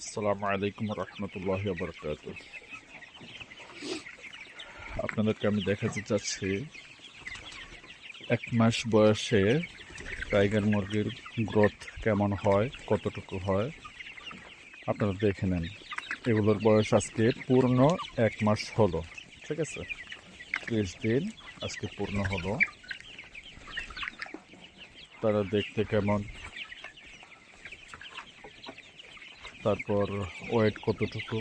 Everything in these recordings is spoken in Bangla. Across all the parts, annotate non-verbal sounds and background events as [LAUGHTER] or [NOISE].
আসসালামু আলাইকুম রহমতুল্লাহ বরকাত আপনাদেরকে আমি দেখাতে চাচ্ছি, এক মাস বয়সে টাইগার মুরগির গ্রোথ কেমন হয়, কতটুকু হয়, আপনারা দেখে নেন। এগুলোর বয়স আজকে পূর্ণ এক মাস হলো, ঠিক আছে? ত্রিশ দিন আজকে পূর্ণ হলো। তারা দেখতে কেমন? তারপর ওয়েট কতটুকু?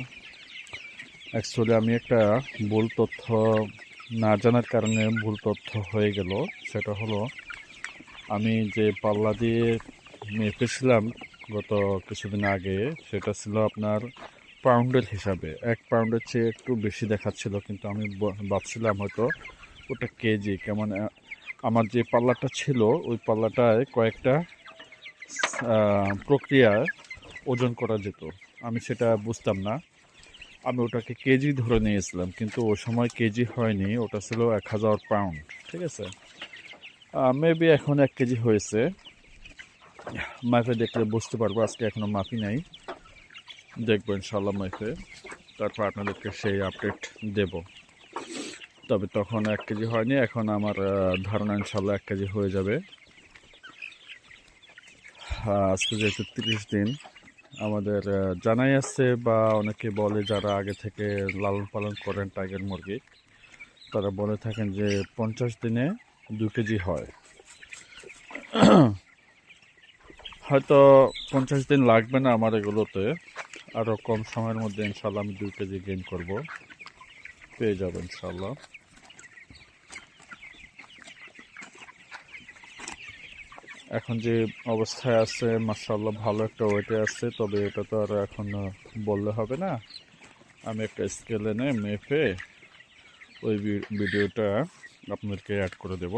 অ্যাকচুয়ালি আমি একটা ভুল তথ্য না জানার কারণে ভুল তথ্য হয়ে গেল। সেটা হলো আমি যে পাল্লা দিয়ে মেপেছিলাম গত কিছুদিন আগে সেটা ছিল আপনার পাউন্ডের হিসাবে। এক পাউন্ডের চেয়ে একটু বেশি দেখাচ্ছিল কিন্তু আমি ভাবছিলাম হয়তো ওটা কেজি। কেমন আমার যে পাল্লাটা ছিল ওই পাল্লাটায় কয়েকটা আহ, প্রক্রিয়ায় ওজন করা যেত। আমি সেটা বুঝতাম না। আমি ওটাকে কেজি ধরে নিয়েছিলাম, কিন্তু ও সময় কেজি হয়নি। ওটা ছিল এক হাজার পাউন্ড ঠিক আছে? মেবি এখন এক কেজি হয়েছে। মাইফে দেখলে বুঝতে পারব, আজকে এখনও মাপি নাই। দেখব ইনশাল্লাহ মাইফে। তারপর আপনাদেরকে সেই আপডেট দেব। তবে তখন এক কেজি হয়নি, এখন আমার ধারণা ইনশাল্লাহ এক কেজি হয়ে যাবে। আজকে যেহেতু তিরিশ দিন আমাদের জানাই আছে বা অনেকে বলে যারা আগে থেকে লালন পালন করেন টাইগার মুরগি, তারা বলে থাকেন যে পঞ্চাশ দিনে দু কেজি হয়। [CLEARS THROAT] হয়তো পঞ্চাশ দিন লাগবে না আমার এগুলোতে আরও কম সময়ের মধ্যে ইনশাল্লাহ আমি দুই কেজি গেইন করব। পেয়ে যাব ইনশাল্লাহ। এখন যে অবস্থায় আছে মার্শাল্লাহ ভালো একটা ওয়েটে আছে, তবে এটা তো আর এখন বললে হবে না। আমি একটা স্কেল এনে মেপে ওই ভিডিওটা আপনাদেরকে অ্যাড করে দেব।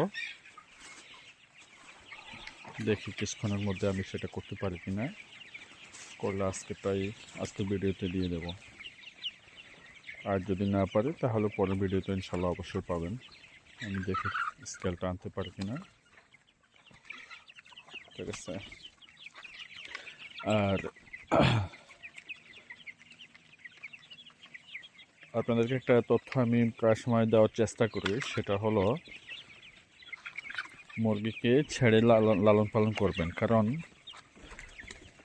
দেখি কিছুক্ষণের মধ্যে আমি সেটা করতে পারি কি না করলে আজকে তাই আজকে ভিডিওতে দিয়ে দেব। আর যদি না পারি, তাহলে পরের ভিডিওতে ইনশাল্লাহ অবশ্যই পাবেন। আমি দেখি স্কেলটা আনতে পারি কিনা। ঠিক আছে আর [CLEARS THROAT] আপনাদেরকে একটা তথ্য আমি প্রায় সময় দেওয়ার চেষ্টা করি, সেটা হলো, মুরগিকে ছেড়ে লালন লালন পালন করবেন। কারণ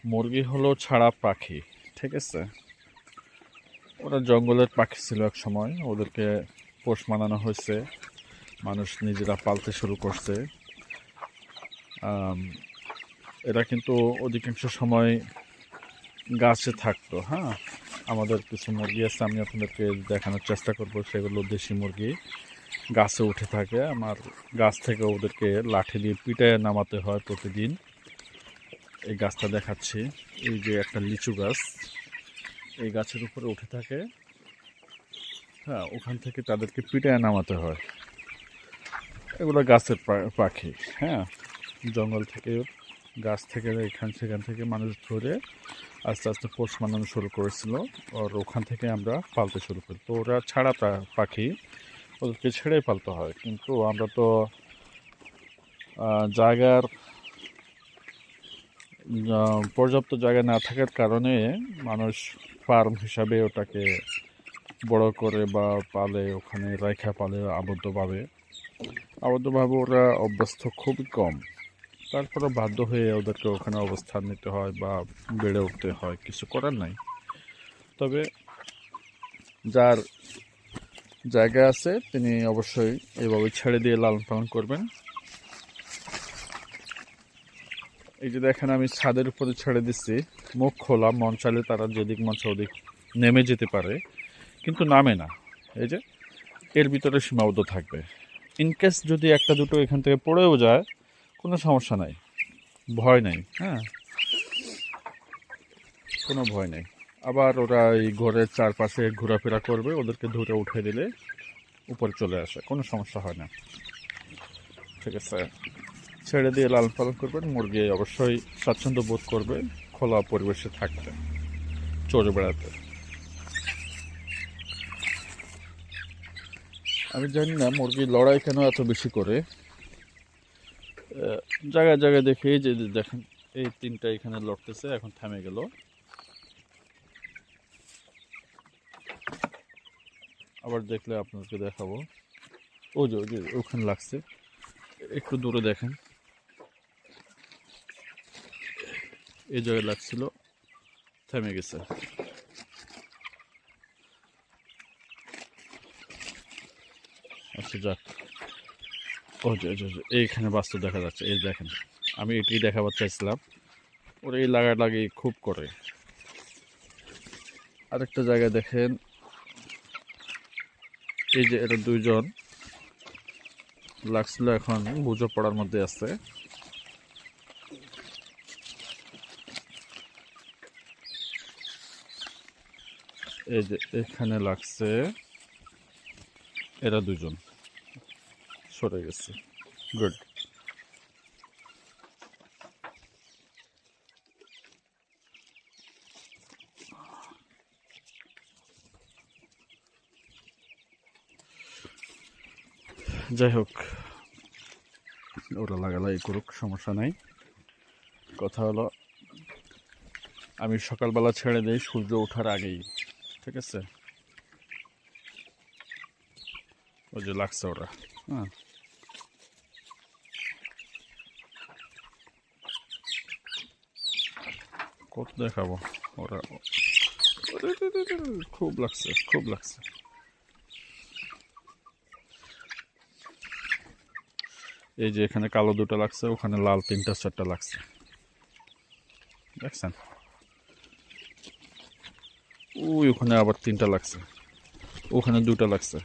মুরগি হলো ছাড়া পাখি, ঠিক আছে? ওরা জঙ্গলের পাখি ছিল এক সময়, ওদেরকে পোষ মানানো হয়েছে। মানুষ নিজেরা পালতে শুরু করছে। কিন্তু অধিকাংশ সময় গাছে থাকতো হ্যাঁ? আমাদের কিছু মুরগি আছে, আমি আপনাদেরকে দেখানোর চেষ্টা করব, সেগুলো দেশি মুরগি। গাছে উঠে থাকে, আমার গাছ থেকে ওদেরকে লাঠি দিয়ে পিটায় নামাতে হয় প্রতিদিন। এই গাছটা দেখাচ্ছি, এই যে একটা লিচু গাছ, এই গাছের উপরে উঠে থাকে হ্যাঁ ওখান থেকে তাদেরকে পিটায় নামাতে হয়। এগুলো গাছের পাখি হ্যাঁ? জঙ্গল থেকে গাছ থেকে এখান সেখান থেকে মানুষ ধরে আস্তে আস্তে পোষ মানানো শুরু করেছিল আর ওখান থেকে আমরা পালতে শুরু করি। তো ওরা ছাড়া পাখি ওদেরকে ছেড়ে পালতে হয়। কিন্তু আমরা তো জায়গার পর্যাপ্ত জায়গা না থাকার কারণে মানুষ ফার্ম হিসাবে ওটাকে বড় করে বা পালে, ওখানে রেখা পালে আবদ্ধভাবে। আবদ্ধভাবে ওরা অভ্যস্ত খুবই কম। তারপরে বাধ্য হয়ে ওদেরকে ওখানে অবস্থান নিতে হয় বা বেড়ে উঠতে হয়, কিছু করার নাই। তবে যার জায়গা আছে, তিনি অবশ্যই এভাবে ছেড়ে দিয়ে লালন পালন করবেন। এই যে দেখেন, আমি ছাদের উপরে ছেড়ে দিচ্ছি। মুখ খোলা, মন চাইলে তারা যেদিক মন ওদিক নেমে যেতে পারে, কিন্তু নামে না। এই যে, এর ভিতরে সীমাবদ্ধ থাকবে। ইনকেস যদি একটা দুটো এখান থেকে পড়েও যায় কোনো সমস্যা নাই। ভয় নেই হ্যাঁ? কোনো ভয় নেই। আবার ওরা এই ঘরের চারপাশে ঘোরাফেরা করবে, ওদেরকে ধরে উঠে দিলে উপরে চলে আসে, কোনো সমস্যা হয় না। ঠিক আছে। ছেড়ে দিয়ে লালন পালন করবেন, মুরগি অবশ্যই স্বাচ্ছন্দ্য বোধ করবে, খোলা পরিবেশে থাকতে চড়ে বেড়াতে। আমি জানি না মুরগি লড়াই কেন এত বেশি করে। জায়গায় জায়গায় দেখে যে দেখেন, এই তিনটা এখানে লড়তেছে, এখন থামে গেল। আবার দেখলে আপনাদেরকে দেখাবো। ও যে, ওই যে, ওখানে লাগছে। একটু দূরে দেখেন। এই জায়গায় লাগছিল, থেমে গেছে। আচ্ছা যাক। এইখানে বাস্তব দেখা যাচ্ছে, এই দেখেন। আমি এটাই দেখাবার চাইছিলাম। ওরা এই লাগা লাগালাগি খুব করে। আরেকটা জায়গায় দেখেন। এই যে এটা দুইজন। লাগছিল এখন বুঝো পড়ার মধ্যে আছে। এই যে এখানে লাগছে। এরা দুজন সরে গেছে। গুড যাই হোক, ওরা লাগালাই করুক, সমস্যা নাই। কথা হলো, আমি সকালবেলা ছেড়ে দিই, সূর্য ওঠার আগেই, ঠিক আছে? ওই যে লাগছে ওরা হ্যাঁ। কত দেখাবো ওরা খুব লাগছে খুব লাগছে এই যে এখানে কালো দুটো লাগছে ওখানে লাল তিনটা, চারটা লাগছে দেখছেন? ওই ওখানে আবার তিনটা লাগছে ওখানে দুটা লাগছে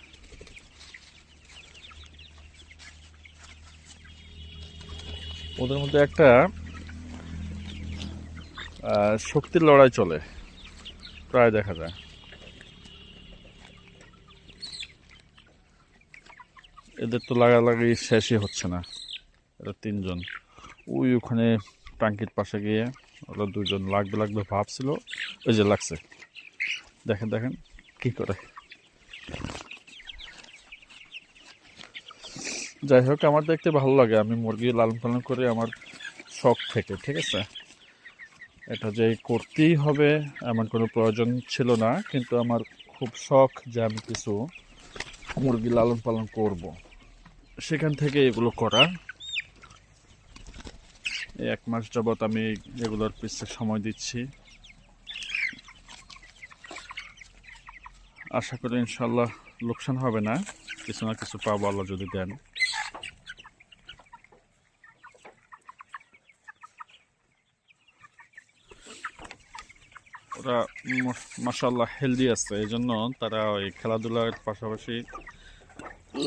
ওদের মধ্যে একটা শক্তির লড়াই চলে। প্রায় দেখা যায়। এদের তো লাগালাগি শেষই হচ্ছে না। এরা তিনজন। ওই ওখানে টাঙ্কির পাশে গিয়ে ওরা দুজন লাগবে লাগবে ভাবছিল। ওই যে লাগছে। দেখেন দেখেন কি করে। যাই হোক, আমার দেখতে ভালো লাগে। আমি মুরগি লালন পালন করে আমার শখ থেকে, ঠিক আছে? এটা যে করতেই হবে, এমন কোনো প্রয়োজন ছিল না, কিন্তু আমার খুব শখ যে আমি কিছু মুরগি লালন পালন করব। সেখান থেকে এগুলো করা এই এক মাস যাবৎ আমি এগুলোর পিছনে সময় দিচ্ছি। আশা করি ইনশাল্লাহ লোকসান হবে না। কিছু না কিছু পাবো আল্লাহ যদি দেন। ওরা মাসাল্লাহ হেলদি আছে এই জন্য তারা ওই খেলাধুলার পাশাপাশি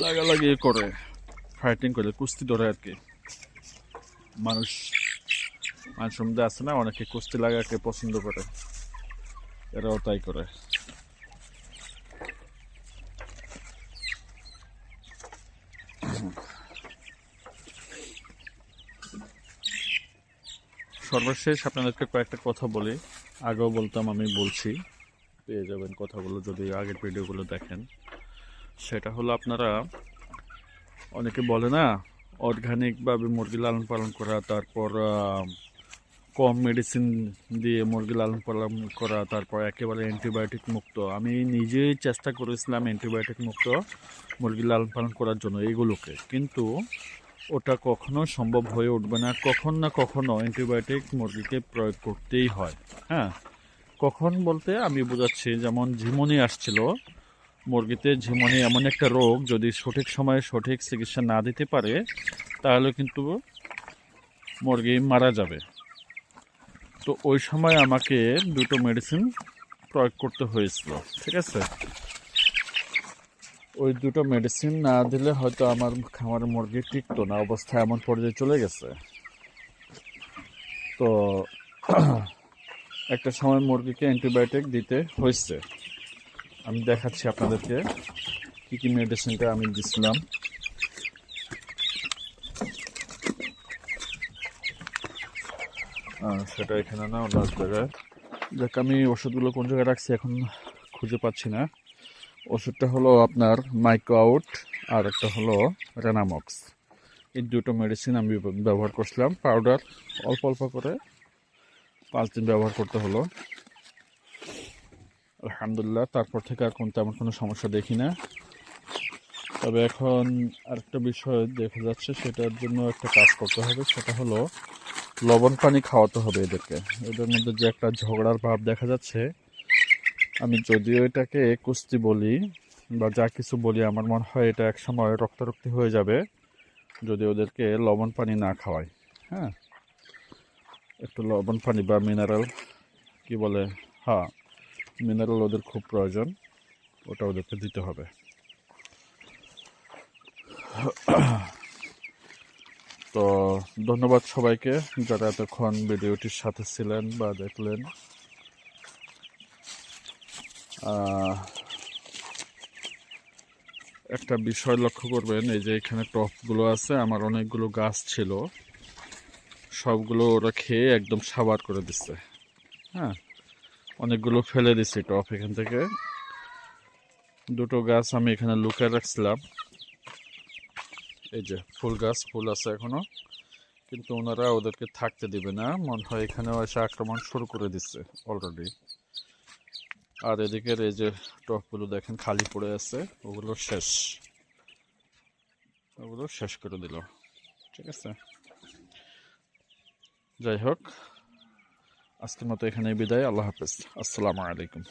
লাগালাগি করে ফাইটিং করে, কুস্তি ধরে আর কি মানুষ, মানুষের মধ্যে আছে না, অনেকে কুস্তি লাগাকে পছন্দ করে, এরাও তাই করে। সর্বশেষ আপনাদেরকে কয়েকটা কথা বলি। আগেও বলতাম, আমি বলছি। পেয়ে যাবেন কথাগুলো যদি আগের ভিডিওগুলো দেখেন। সেটা হলো আপনারা, অনেকে বলে না, অর্গানিকভাবে মুরগি লালন পালন করা, তারপর কম মেডিসিন দিয়ে মুরগি লালন পালন করা, তারপর একেবারে অ্যান্টিবায়োটিক মুক্ত। আমি নিজেই চেষ্টা করেছিলাম অ্যান্টিবায়োটিক মুক্ত মুরগি লালন পালন করার জন্য এইগুলোকে কিন্তু ওটা কখনো সম্ভব হয়ে উঠবে না। কখন না কখনো অ্যান্টিবায়োটিক মুরগিকে প্রয়োগ করতেই হয় হ্যাঁ? কখন বলতে আমি বোঝাচ্ছি, যেমন ঝিমনি আসছিল, মুরগিতে ঝিমনি এমন একটা রোগ, যদি সঠিক সময়ে সঠিক চিকিৎসা না দিতে পারে, তাহলে কিন্তু মুরগি মারা যাবে। তো ওই সময় আমাকে দুটো মেডিসিন প্রয়োগ করতে হয়েছিল, ঠিক আছে? ওই দুটো মেডিসিন না দিলে হয়তো আমার খামারের মুরগি টিকতো না, অবস্থা এমন পর্যায়ে চলে গেছে। তো একটা সময় মুরগিকে অ্যান্টিবায়োটিক দিতে হয়েছে। আমি দেখাচ্ছি আপনাদেরকে কী কী মেডিসিনটা আমি দিছিলাম। সেটা এখানে না, অন্য জায়গায়। দেখ, আমি ওষুধগুলো কোন জায়গায় রাখছি এখন খুঁজে পাচ্ছি না। ওষুধটা হলো আপনার মাইক্রো আউট আর একটা হলো রেনামক্স। এই দুটো মেডিসিন আমি ব্যবহার করছিলাম। পাউডার অল্প অল্প করে পাঁচ দিন ব্যবহার করতে হলো। আলহামদুলিল্লাহ, তারপর থেকে আর কোন তেমন কোনো সমস্যা দেখি না। তবে এখন আরেকটা বিষয় দেখা যাচ্ছে, সেটার জন্য একটা কাজ করতে হবে। সেটা হলো লবণ পানি খাওয়াতে হবে এদেরকে। এদের মধ্যে যে একটা ঝগড়ার ভাব দেখা যাচ্ছে আমি যদিও এটাকে কুস্তি বলি বা যা কিছু বলি, আমার মনে হয় এটা এক সময় রক্তারক্তি হয়ে যাবে যদি ওদেরকে লবণ পানি না খাওয়াই হ্যাঁ? একটু লবণ পানি বা মিনারেল কি বলে? হ্যাঁ মিনারেল ওদের খুব প্রয়োজন, ওটা ওদেরকে দিতে হবে। তো ধন্যবাদ সবাইকে যারা এতক্ষণ ভিডিওটির সাথে ছিলেন বা দেখলেন। একটা বিষয় লক্ষ্য করবেন, এই যে এখানে টপগুলো আছে, আমার অনেকগুলো গাছ ছিল। সবগুলো ওরা খেয়ে একদম সাবার করে দিচ্ছে। হ্যাঁ অনেকগুলো ফেলে দিছি টপ এখান থেকে। দুটো গাছ আমি এখানে লুকিয়ে রাখছিলাম। এই যে ফুল গাছ, ফুল আছে এখনও। কিন্তু ওনারা ওদেরকে থাকতে দিবে না। মনে হয় এখানেও এসে আক্রমণ শুরু করে দিচ্ছে অলরেডি। আর এদিকে এই যে টপগুলো দেখেন খালি পড়ে আছে, ওগুলো শেষ। ওগুলো শেষ করে দিল। ঠিক আছে? যাই হোক, আজকের মতো এখানে বিদায়, আল্লাহ হাফেজ। আসসালামু আলাইকুম।